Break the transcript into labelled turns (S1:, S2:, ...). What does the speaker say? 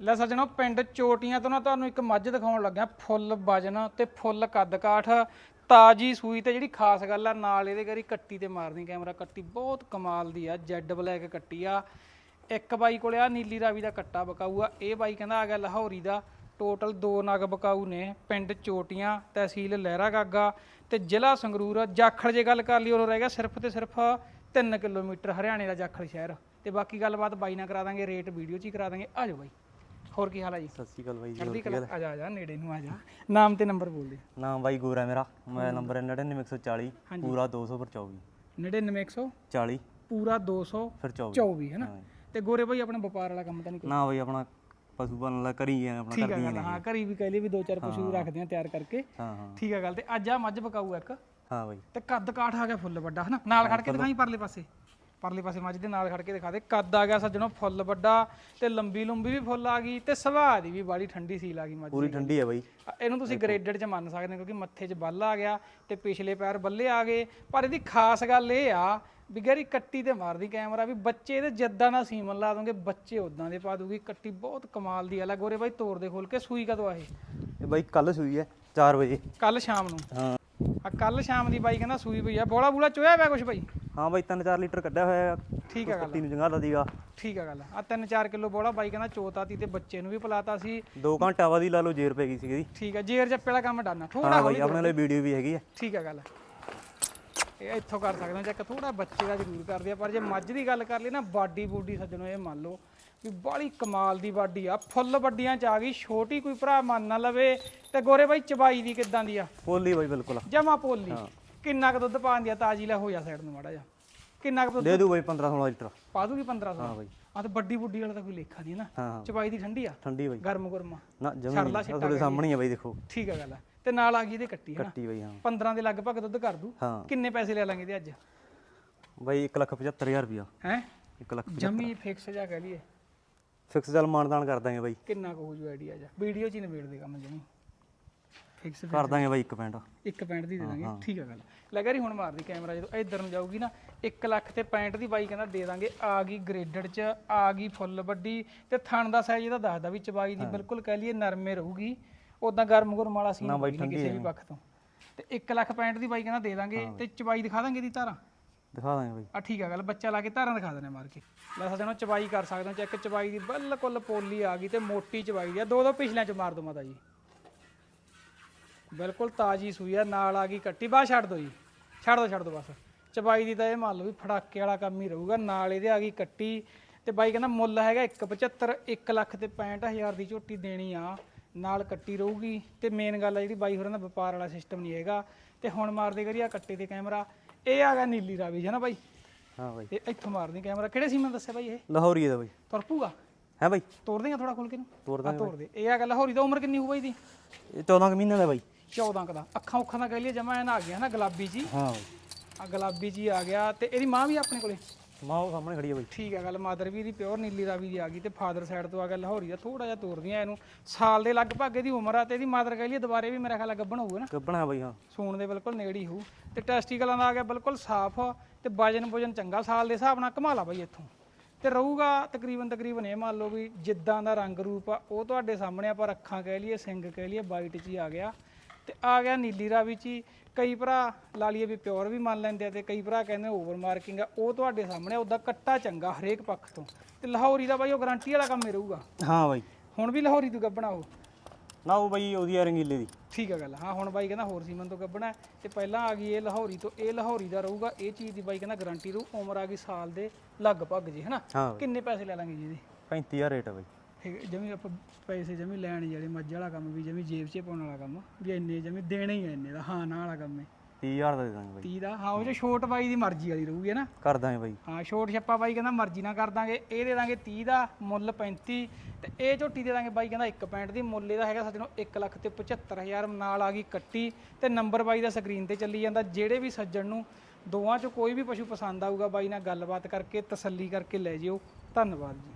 S1: ਲੈ ਸੱਜਣੋ, ਪਿੰਡ ਚੋਟੀਆਂ ਤੋਂ ਨਾ ਤੁਹਾਨੂੰ ਇੱਕ ਮੱਝ ਦਿਖਾਉਣ ਲੱਗਿਆ। ਫੁੱਲ ਵਜਨ ਤੇ ਫੁੱਲ ਕੱਦ ਕਾਠ। ਤਾਜੀ ਸੂਈ ਤੇ ਜਿਹੜੀ ਖਾਸ ਗੱਲ ਆ, ਨਾਲ ਇਹਦੇ ਕਰੀ ਕੱਟੀ ਤੇ ਮਾਰਨੀ ਕੈਮਰਾ। ਕੱਟੀ ਬਹੁਤ ਕਮਾਲ ਦੀ ਆ, ਜੈਡ ਬਲੈਕ ਕੱਟੀ ਆ। ਇੱਕ ਬਾਈ ਕੋਲੇ ਆ, ਨੀਲੀ ਰਾਵੀ ਦਾ ਕੱਟਾ ਬਕਾਊ ਆ। ਇਹ ਬਾਈ ਕਹਿੰਦਾ ਆ ਗਿਆ ਲਾਹੌਰੀ ਦਾ। ਟੋਟਲ ਦੋ ਨਗ ਬਕਾਊ ਨੇ। ਪਿੰਡ ਚੋਟੀਆਂ, ਤਹਿਸੀਲ ਲਹਿਰਾ ਗਾਗਾ ਤੇ ਜ਼ਿਲ੍ਹਾ ਸੰਗਰੂਰ। ਜਾਖੜ ਜੇ ਗੱਲ ਕਰ ਲਈ ਉਹ ਰਹਿ ਗਿਆ ਸਿਰਫ ਤੇ ਸਿਰਫ 3 ਕਿਲੋਮੀਟਰ ਹਰਿਆਣੇ ਦਾ ਜਾਖੜ ਸ਼ਹਿਰ। ਤੇ ਬਾਕੀ ਗੱਲਬਾਤ ਬਾਈ ਨਾਲ ਕਰਾ ਦਾਂਗੇ, ਰੇਟ ਵੀਡੀਓ 'ਚ ਹੀ ਕਰਾ ਦਾਂਗੇ। ਆ ਜਾਓ ਬਾਈ। ਹੋਰ ਕੀ ਹਾਲ ਆ ਜੀ?
S2: ਸਤਿ ਸ਼੍ਰੀ ਅਕਾਲ ਬਾਈ ਜੀ
S1: ਚੜ੍ਹਦੀ ਕਲਾ ਆ? ਜਾ ਆ ਜਾ ਨੇੜੇ ਨੂੰ ਆ ਜਾ। ਨਾਮ ਤੇ ਨੰਬਰ ਬੋਲ ਦੇ।
S2: ਨਾਮ ਬਾਈ ਗੋਰਾ ਮੇਰਾ ਮੋਬਾਈਲ ਨੰਬਰ ਹੈ 99140 ਪੂਰਾ 200 ਪਰ 24
S1: 99100
S2: 40
S1: ਪੂਰਾ 200
S2: ਫਿਰ 24
S1: 24 ਹੈ। ਨਾ ਤੇ ਗੋਰੇ ਬਾਈ ਆਪਣੇ ਵਪਾਰ ਵਾਲਾ ਕੰਮ ਤਾਂ ਨਹੀਂ ਕੋਈ?
S2: ਨਾ ਬਾਈ ਆਪਣਾ ਪਸ਼ੂ ਪਾਲਣ ਵਾਲਾ ਕਰੀ ਹੈ ਆਪਣਾ ਕਰਦੀਆਂ ਨੇ
S1: ਹਾਂ ਘਰੀ ਵੀ ਕਹਿ ਲਈ ਵੀ ਦੋ ਚਾਰ ਪਸ਼ੂ ਰੱਖਦੇ ਆ ਤਿਆਰ ਕਰਕੇ।
S2: ਹਾਂ ਹਾਂ।
S1: ਠੀਕ ਆ ਗੱਲ ਤੇ ਅੱਜ ਆ ਮੱਝ ਪਕਾਊ ਇੱਕ।
S2: ਹਾਂ ਬਾਈ।
S1: ਤੇ ਕੱਦ ਕਾਠ ਆ ਗਿਆ ਫੁੱਲ ਵੱਡਾ ਹਨਾ? ਨਾਲ ਖੜ ਕੇ ਦਿਖਾਈ ਪਰਲੇ ਪਾਸੇ। ਪਰਲੇ ਪਾਸੇ ਮੱਝ ਦੇ ਨਾਲ ਖੜ ਕੇ ਦਿਖਾ ਦੇ। ਕੱਦ ਆ ਗਿਆ ਸੱਜਣੋ ਫੁੱਲ ਵੱਡਾ ਤੇ ਲੰਬੀ ਲੰਬੀ ਵੀ ਫੁੱਲ ਆ ਗਈ ਤੇ ਸੁਭਾਅ ਦੀ ਵੀ ਬਾੜੀ ਠੰਡੀ ਸੀਲ ਆ ਗਈ ਮੱਝ
S2: ਪੂਰੀ ਠੰਡੀ ਹੈ ਬਾਈ।
S1: ਇਹਨੂੰ ਤੁਸੀਂ ਗ੍ਰੇਡਡ ਚ ਮੰਨ ਸਕਦੇ ਹੋ ਕਿਉਂਕਿ ਮੱਥੇ 'ਚ ਬੱਲ ਆ ਗਿਆ ਤੇ ਪਿਛਲੇ ਪੈਰ ਬੱਲੇ ਆ ਗਏ। ਪਰ ਇਹਦੀ ਖਾਸ ਗੱਲ ਇਹ ਆ ਵੀ ਗੈਰੀ ਕੱਟੀ ਤੇ ਮਾਰਦੀ ਕੈਮਰਾ ਵੀ ਬੱਚੇ ਇਹਦੇ ਜਿੱਦਾਂ ਦਾ ਸੀਮਨ ਲਾ ਦੋਗੇ ਬੱਚੇ ਉਦਾਂ ਦੇ ਪਾ ਦੂਗੀ। ਕੱਟੀ ਬਹੁਤ ਕਮਾਲ ਦੀ ਆ। ਲੈ ਗੋਰੇ ਬਾਈ ਤੋੜ ਦੇ ਖੋਲ ਕੇ ਸੂਈ ਕਦੋਂ ਆ ਇਹ?
S2: ਇਹ ਬਾਈ ਕੱਲ ਸੂਈ ਹੈ 4 ਵਜੇ।
S1: ਕੱਲ ਸ਼ਾਮ ਨੂੰ।
S2: ਹਾਂ।
S1: ਆ ਕੱਲ ਸ਼ਾਮ ਦੀ ਬਾਈ ਕਹਿੰਦਾ ਸੂਈ ਪਈ ਆ। ਬੋਲਾ ਬੂਲਾ ਚੋਇਆ ਪਿਆ ਕੁਛ ਬਾਈ?
S2: ਹਾਂ ਬਾਈ 3-4 ਲੀਟਰ ਕੱਢਿਆ ਹੋਇਆ ਹੈ।
S1: ਠੀਕ ਆ ਗੱਲ
S2: ਕੱਟੀ ਨੂੰ ਜੰਗਾਲਾ ਦੀਗਾ
S1: ਠੀਕ ਆ ਗੱਲ ਆ 3-4 ਕਿਲੋ ਬੋਲਾ ਬਾਈ ਕਹਿੰਦਾ ਚੋਤਾ ਤੀ ਬੱਚੇ ਨੂੰ ਵੀ ਪਿਲਾਤਾ ਸੀ।
S2: 2 ਘੰਟਾ ਬਾਅਦ ਹੀ ਲਾ ਲਓ ਜੇਰ ਪੈ ਗਈ ਸੀਗੀ ਇਹਦੀ।
S1: ਠੀਕ ਆ ਜੇਰ ਜੱਪੇ ਵਾਲਾ ਕੰਮ ਡਾਨਾ। ਥੋੜਾ
S2: ਹਾਂ ਬਾਈ ਆਪਣੇ ਲਈ ਵੀਡੀਓ ਵੀ ਹੈਗੀ ਹੈ
S1: ਠੀਕ ਆ ਗੱਲ ਇਹ ਇੱਥੋਂ ਕਰ ਸਕਦੇ ਹੋ ਚੈੱਕ ਥੋੜਾ ਬੱਚੇ ਦਾ ਜ਼ਰੂਰ ਕਰਦੇ ਆ ਪਰ ਜੇ ਮੱਝ ਦੀ ਗੱਲ ਕਰ ਲਈ ਨਾ ਬਾਡੀ ਬੂਡੀ ਸੱਜਣੋ ਇਹ ਮੰਨ ਲਓ ਵੀ ਬਾਲੀ ਕਮਾਲ ਦੀ ਬਾਡੀ ਆ। ਫੁੱਲ ਵੱਡੀਆਂ ਚ ਆ ਗਈ ਛੋਟੀ ਕੋਈ ਭਰਾ ਮੰਨ ਨਾ ਲਵੇ। ਤੇ ਗੋਰੇ ਬਾਈ ਚਬਾਈ ਦੀ ਕਿੱਦਾਂ ਦੀ ਆ?
S2: ਪੋਲੀ ਬਾਈ ਬਿਲਕੁਲ
S1: ਜਮਾ ਪੋਲੀ। ਕਿੰਨਾ ਕੁ ਦੁੱਧ ਪਾਉਂਦੀ ਆ? ਤਾਜੀ ਲੈ ਹੋ ਜਾ ਸਾਈਡ ਨੂੰ ਮਾੜਾ ਜਾ ਕਿੰਨਾ ਕੁ ਦੁੱਧ?
S2: ਦੇ ਦੂ ਬਾਈ 15-16 ਲੀਟਰ।
S1: ਪਾ ਦੂਗੀ 1500
S2: ਹਾਂ ਬਾਈ।
S1: ਆ ਤੇ ਵੱਡੀ ਬੁੱਡੀ ਵਾਲਾ ਤਾਂ ਕੋਈ ਲੇਖਾ ਨਹੀਂ ਨਾ।
S2: ਹਾਂ ਹਾਂ।
S1: ਚਬਾਈ ਦੀ ਠੰਡੀ ਆ?
S2: ਠੰਡੀ ਬਾਈ।
S1: ਗਰਮ ਗੁਰਮਾ।
S2: ਨਾ ਜਮੀ
S1: ਛਿੱਟਾ
S2: ਤੁਹਾਡੇ ਸਾਹਮਣੇ ਹੀ ਹੈ ਬਾਈ ਦੇਖੋ।
S1: ਠੀਕ ਆ ਗੱਲ ਆ। ਤੇ ਨਾਲ ਆ ਗਈ ਇਹਦੇ ਕੱਟੀ ਹਨਾ
S2: ਕੱਟੀ ਬਾਈ ਹਾਂ।
S1: 15 ਦੇ ਲਗਭਗ ਦੁੱਧ ਕਰ ਦੂ।
S2: ਹਾਂ।
S1: ਕਿੰਨੇ ਪੈਸੇ ਲੈ ਲਾਂਗੇ ਇਹਦੇ ਅੱਜ?
S2: ਬਾਈ 175000 ਰੁਪਿਆ
S1: ਹੈ?
S2: 1 ਲੱਖ
S1: ਜਮੀ ਫਿਕਸ ਜਾ ਕਹਿ ਲਈਏ।
S2: ਫਿਕਸ ਚੱਲ ਮਾਨਦਾਨ ਕਰ ਦਾਂਗੇ ਬਾਈ।
S1: ਕਿੰਨਾ ਕੁ ਹੋ ਜੂ ਆਈਡੀਆ ਜਾ ਵੀਡੀਓ ਚ ਹੀ ਨਿਬੇੜ ਦੇ ਕੰਮ ਜਮੀ। ਫਿਕਸ
S2: ਕਰ ਦਾਂਗੇ ਬਾਈ 1 ਪੈਂਟ।
S1: ਇੱਕ ਪੈਂਟ ਦੀ ਦੇ ਦਾਂਗੇ ਠੀਕ ਆ ਗੱਲ। ਲੱਗਾ ਰਹੀ ਹੁਣ ਮਾਰਦੀ ਕੈਮਰਾ ਜਦੋਂ ਇੱਧਰ ਨੂੰ ਜਾਊਗੀ ਨਾ 1 ਲੱਖ ਤੇ 65 ਦੀ ਬਾਈ ਕਹਿੰਦਾ ਦੇ ਦਾਂਗੇ ਆ ਗਈ ਗ੍ਰੇਡਡ ਚ ਆ ਗਈ ਫੁੱਲ ਵੱਡੀ ਤੇ ਥਣ ਦਾ ਸਾਈਜ਼ ਇਹਦਾ ਦੱਸਦਾ ਵੀ ਚਬਾਈ ਦੀ ਬਿਲਕੁਲ ਕਹਿ ਲਈਏ ਨਰਮੇ ਰਹੂਗੀ ਉਦਾਂ ਗਰਮ ਗੁਰਮ ਵਾਲਾ ਸੀ ਨਹੀਂ ਕਿਸੇ ਵੀ ਪੱਖ ਤੋਂ। ਤੇ 1 ਲੱਖ 65 ਦੀ ਬਾਈ ਕਹਿੰਦਾ ਦੇ ਦਾਂਗੇ ਤੇ ਚਬਾਈ ਦਿਖਾ ਦਾਂਗੇ ਦੀ ਧਾਰਾਂ?
S2: ਦਿਖਾ ਦਾਂਗੇ ਬਾਈ।
S1: ਆ ਠੀਕ ਆ ਗੱਲ ਬੱਚਾ ਲਾ ਕੇ ਧਾਰਾਂ ਦਿਖਾ ਦੇਣੇ ਮਾਰ ਕੇ। ਲੈ ਸਕਦੇ ਹੋ ਚਬਾਈ ਕਰ ਸਕਦੇ ਹੋ ਚੈੱਕ ਚਬਾਈ ਦੀ ਬਿਲਕੁਲ ਪੋਲੀ ਆ ਗਈ ਤੇ ਮੋਟੀ ਚਬਾਈ ਦੀ ਆ। ਦੋ ਦੋ ਪਿਛਲਿਆਂ ਚ ਮਾਰ ਦੋ ਮਾਤਾ ਜੀ। ਬਿਲਕੁਲ ਤਾਜੀ ਸੂਈ ਆ ਨਾਲ ਆ ਗਈ ਕੱਟੀ। ਬਾਹ ਛੱਡ ਦੋ ਜੀ ਛੱਡ ਦੋ ਛੱਡ ਦੋ ਬਸ। ਚਬਾਈ ਦੀ ਤਾਂ ਇਹ ਮੰਨ ਲਓ ਵੀ ਫੜਾਕੇ ਵਾਲਾ ਕੰਮ ਹੀ ਰਹੂਗਾ ਨਾਲ ਇਹਦੇ ਆ ਗਈ ਕੱਟੀ। ਤੇ ਬਾਈ ਕਹਿੰਦਾ ਮੁੱਲ ਹੈਗਾ 175 1 ਲੱਖ ਤੇ 65000 ਦੀ ਝੋਟੀ ਦੇਣੀ ਆ ਨਾਲ ਕੱਟੀ ਰਹੂਗੀ। ਤੇ ਮੇਨ ਗੱਲ ਆ ਜਿਹੜੀ ਬਾਈ ਹੋਰਾਂ ਦਾ ਵਪਾਰ ਵਾਲਾ ਸਿਸਟਮ ਨਹੀਂ ਹੈਗਾ। ਤੇ ਹੁਣ ਮਾਰਦੇ ਕਰੀ ਆ ਕੱਟੇ ਤੇ ਕੈਮਰਾ ਇਹ ਆ ਗਿਆ ਨੀਲੀ ਰਾਵੀ ਹੈ ਨਾ ਬਾਈ?
S2: ਹਾਂ ਬਾਈ।
S1: ਇਹ ਇੱਥੋਂ ਮਾਰਦੀ ਕੈਮਰਾ ਕਿਹੜੇ ਸੀ ਮੈਂ ਦੱਸਿਆ ਬਾਈ ਇਹ?
S2: ਲਾਹੌਰੀ ਦਾ ਬਾਈ।
S1: ਤੁਰ ਪੂਗਾ
S2: ਹੈ ਬਾਈ?
S1: ਤੋੜ ਦੇਗਾ ਥੋੜਾ ਖੋਲ ਕੇ ਨੂੰ
S2: ਤੋੜ
S1: ਆ ਤੋੜ ਦੇ। ਇਹ ਆ ਗੱਲ ਹੋਰੀ ਦਾ ਉਮਰ ਕਿੰਨੀ ਹੋਊ ਬਾਈ ਦੀ
S2: ਇਹ 14 ਕੁ ਮਹੀਨੇ ਦਾ ਬਾਈ।
S1: 14 ਕ ਦਾ। ਅੱਖਾਂ ਉੱਖਾਂ ਦਾ ਕਹਿ ਲਈਏ ਜਮਾ ਐਨ ਆ ਗਿਆ ਨਾ ਗੁਲਾਬੀ ਜੀ।
S2: ਹਾਂ।
S1: ਆ ਗੁਲਾਬੀ ਜੀ ਆ ਗਿਆ ਤੇ ਇਹਦੀ ਮਾਂ ਵੀ ਆਪਣੇ ਕੋਲੇ?
S2: ਮਾਂ ਉਹ ਸਾਹਮਣੇ ਖੜੀ ਹੈ ਬਾਈ।
S1: ਠੀਕ ਆ ਗੱਲ ਮਾਦਰ ਵੀ ਇਹਦੀ ਪਿਓਰ ਨੀਲੀ ਰਾਵੀ ਦੀ ਆ ਗਈ ਤੇ ਫਾਦਰ ਸਾਈਡ ਤੋਂ ਆ ਗਿਆ ਲਾਹੌਰੀ ਦਾ ਥੋੜਾ ਜਿਹਾ ਤੋਰਦੀਆਂ ਇਹਨੂੰ। ਸਾਲ ਦੇ ਲਗਭਗ ਇਹਦੀ ਉਮਰ ਆ ਤੇ ਇਹਦੀ ਮਾਦਰ ਕਹਿ ਲਈਏ ਦੁਬਾਰੇ ਵੀ ਮੇਰਾ ਖਿਆਲ ਆ ਗੱਭਣ ਹੋਊਗਾ ਨਾ।
S2: ਗੱਬਣਾ ਬਾਈ ਹਾਂ।
S1: ਸੂਣ ਦੇ ਬਿਲਕੁਲ ਨੇੜੇ ਹੀ ਹੋਊ। ਤੇ ਟੈਸਟੀਕਲਾਂ ਦਾ ਆ ਗਿਆ ਬਿਲਕੁਲ ਸਾਫ਼ ਤੇ ਵਜਨ ਵਜਨ ਚੰਗਾ ਸਾਲ ਦੇ ਹਿਸਾਬ ਨਾਲ ਕਮਾ ਲਾ ਬਾਈ ਇੱਥੋਂ। ਤੇ ਰਹੂਗਾ ਤਕਰੀਬਨ ਤਕਰੀਬਨ ਇਹ ਮੰਨ ਲਓ ਵੀ ਜਿੱਦਾਂ ਦਾ ਰੰਗ ਰੂਪ ਆ ਉਹ ਤੁਹਾਡੇ ਸਾਹਮਣੇ ਆ ਪਰ ਅੱਖਾਂ ਕਹਿ ਲਈਏ ਸਿੰਗ ਕਹਿ ਲਈਏ ਵਾਈਟ 'ਚ ਹੀ ਆ ਗਿਆ। ਤੇ ਆ ਗਿਆ ਨੀਲੀ ਰਾਵੀ 'ਚ ਕਈ ਭਰਾ ਲਾ ਲਈਏ ਵੀ ਪਿਓਰ ਵੀ ਮੰਨ ਲੈਂਦੇ ਆ ਤੇ ਕਈ ਭਰਾ ਕਹਿੰਦੇ ਓਵਰ ਮਾਰਕਿੰਗ ਆ। ਉਹ ਤੁਹਾਡੇ ਸਾਹਮਣੇ ਉਹਦਾ ਕੱਟਾ ਚੰਗਾ ਹਰੇਕ ਪੱਖ ਤੋਂ। ਤੇ ਲਾਹੌਰੀ ਦਾ ਬਾਈ ਉਹ ਗਾਰੰਟੀ ਵਾਲਾ ਕੰਮ ਹੀ ਰਹੂਗਾ।
S2: ਹਾਂ ਬਾਈ।
S1: ਹੁਣ ਵੀ ਲਾਹੌਰੀ ਤੋਂ ਗੱਬਣਾ ਉਹ।
S2: ਨਾ ਉਹ ਬਾਈ ਉਹਦੀ ਆ ਰੰਗੀਲੇ ਦੀ।
S1: ਠੀਕ ਹੈ ਗੱਲ। ਹਾਂ ਹੁਣ ਬਾਈ ਕਹਿੰਦਾ ਹੋਰ ਸੀਮਨ ਤੋਂ ਗੱਬਣਾ ਤੇ ਪਹਿਲਾਂ ਆ ਗਈ ਇਹ ਲਾਹੌਰੀ ਤੋਂ। ਇਹ ਲਾਹੌਰੀ ਦਾ ਰਹੂਗਾ। ਇਹ ਚੀਜ਼ ਦੀ ਬਾਈ ਕਹਿੰਦਾ ਗਾਰੰਟੀ ਰੂ ਉਮਰ ਆ ਗਈ ਸਾਲ ਦੇ ਲਗਭਗ ਜੀ ਹਨਾ?
S2: ਹਾਂ
S1: ਕਿੰਨੇ ਪੈਸੇ ਲੈ ਲਾਂਗੇ ਜੀ ਇਹਦੇ?
S2: 35000 ਰੇਟ ਆ ਬਾਈ।
S1: ਠੀਕ ਹੈ, ਜਿਵੇਂ ਆਪਾਂ ਪੈਸੇ ਜਮੀ ਲੈਣ ਜਿਹੜੇ ਮੱਝ ਵਾਲਾ ਕੰਮ ਵੀ ਜਮੀ ਜੇਬ 'ਚ ਪਾਉਣ ਵਾਲਾ ਕੰਮ ਵੀ ਇੰਨੇ ਜਮੀ ਦੇਣੇ ਹੀ ਆ ਇੰਨੇ ਦਾ ਹਾਂ ਨਾ ਵਾਲਾ ਕੰਮ ਹੈ
S2: 30000 ਦਾ ਦੇ ਦਾਂਗੇ ਬਾਈ।
S1: 30 ਦਾ? ਹਾਂ ਉਹ ਜੋ ਛੋਟ ਬਾਈ ਦੀ ਮਰਜ਼ੀ ਵਾਲੀ ਰਹੂਗੀ ਨਾ?
S2: ਕਰ ਦਾਂਗੇ ਬਾਈ।
S1: ਹਾਂ ਛੋਟ ਛੱਪਾ ਬਾਈ ਕਹਿੰਦਾ ਮਰਜ਼ੀ ਨਾਲ ਕਰ ਦਾਂਗੇ ਇਹ ਦੇ ਦਾਂਗੇ 30 ਦਾ ਮੁੱਲ 35 ਤੇ ਇਹ ਝੋਟੀ ਦੇ ਦਾਂਗੇ ਬਾਈ ਕਹਿੰਦਾ 1 ਪੈਂਟ ਦੀ ਮੁੱਲ ਇਹਦਾ ਹੈਗਾ ਸੱਜਣੋ 1 ਲੱਖ ਤੇ 75000 ਨਾਲ ਆ ਗਈ ਕੱਟੀ ਤੇ ਨੰਬਰ ਬਾਈ ਦਾ ਸਕਰੀਨ ਤੇ ਚੱਲੀ ਜਾਂਦਾ ਜਿਹੜੇ ਵੀ ਸੱਜਣ ਨੂੰ ਦੋਵਾਂ ਚੋਂ ਕੋਈ ਵੀ ਪਸ਼ੂ ਪਸੰਦ ਆਊਗਾ ਬਾਈ ਨਾਲ ਗੱਲਬਾਤ ਕਰਕੇ ਤਸੱਲੀ ਕਰਕੇ ਲੈ ਜਿਓ। ਧੰਨਵਾਦ ਜੀ।